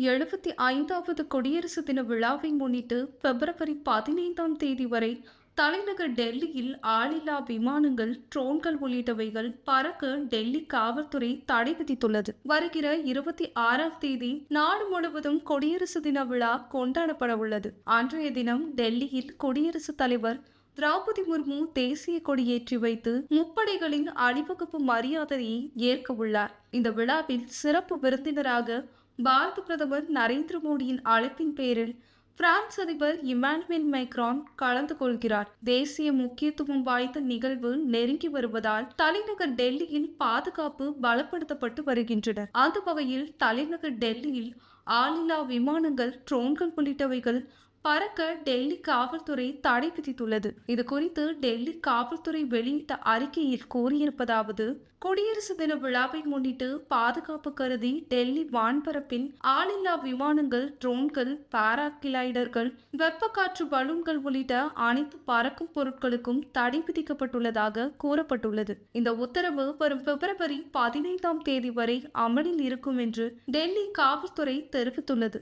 எழுபத்தி ஐந்தாவது குடியரசு தின விழாவை முன்னிட்டு பிப்ரவரி பதினைந்தாம் தேதி வரை தலைநகர் டெல்லியில் ஆளில்லா விமானங்கள் ட்ரோன்கள் உள்ளிட்டவைகள் பறக்க டெல்லி காவல்துறை தடை விதித்துள்ளது. வருகிற இருபத்தி ஆறாம் தேதி நாடு முழுவதும் குடியரசு தின விழா கொண்டாடப்பட உள்ளது. அன்றைய தினம் டெல்லியில் குடியரசுத் தலைவர் திரௌபதி முர்மு தேசிய கொடியேற்றி வைத்து முப்படைகளின் அணிவகுப்பு மரியாதையை ஏற்க உள்ளார். இந்த விழாவில் சிறப்பு விருந்தினராக பாரத பிரதமர் நரேந்திர மோடியின் அழைப்பின் பேரில் பிரான்ஸ் அதிபர் இமானுவேல் மைக்ரான் கலந்து கொள்கிறார். தேசிய முக்கியத்துவம் வாய்ந்த நிகழ்வு நெருங்கி வருவதால் தலைநகர் டெல்லியில் பாதுகாப்பு பலப்படுத்தப்பட்டு வருகின்றன. அந்த வகையில் தலைநகர் டெல்லியில் ஆளில்லா விமானங்கள் ட்ரோன்கள் உள்ளிட்டவைகள் பறக்க டெல்லி காவல்துறை தடை விதித்துள்ளது. இது குறித்து டெல்லி காவல்துறை வெளியிட்ட அறிக்கையில் கூறியிருப்பதாவது குடியரசு தின விழாவை முன்னிட்டு பாதுகாப்பு கருதி டெல்லி வான்பரப்பில் ஆளில்லா விமானங்கள் ட்ரோன்கள் பாராகிளைடர்கள் வெப்பக்காற்று பலூன்கள் உள்ளிட்ட அனைத்து பறக்கும் பொருட்களுக்கும் தடை விதிக்கப்பட்டுள்ளதாக கூறப்பட்டுள்ளது. இந்த உத்தரவு வரும் பிப்ரவரி பதினைந்தாம் தேதி வரை அமலில் இருக்கும் என்று டெல்லி காவல்துறை தெரிவித்துள்ளது.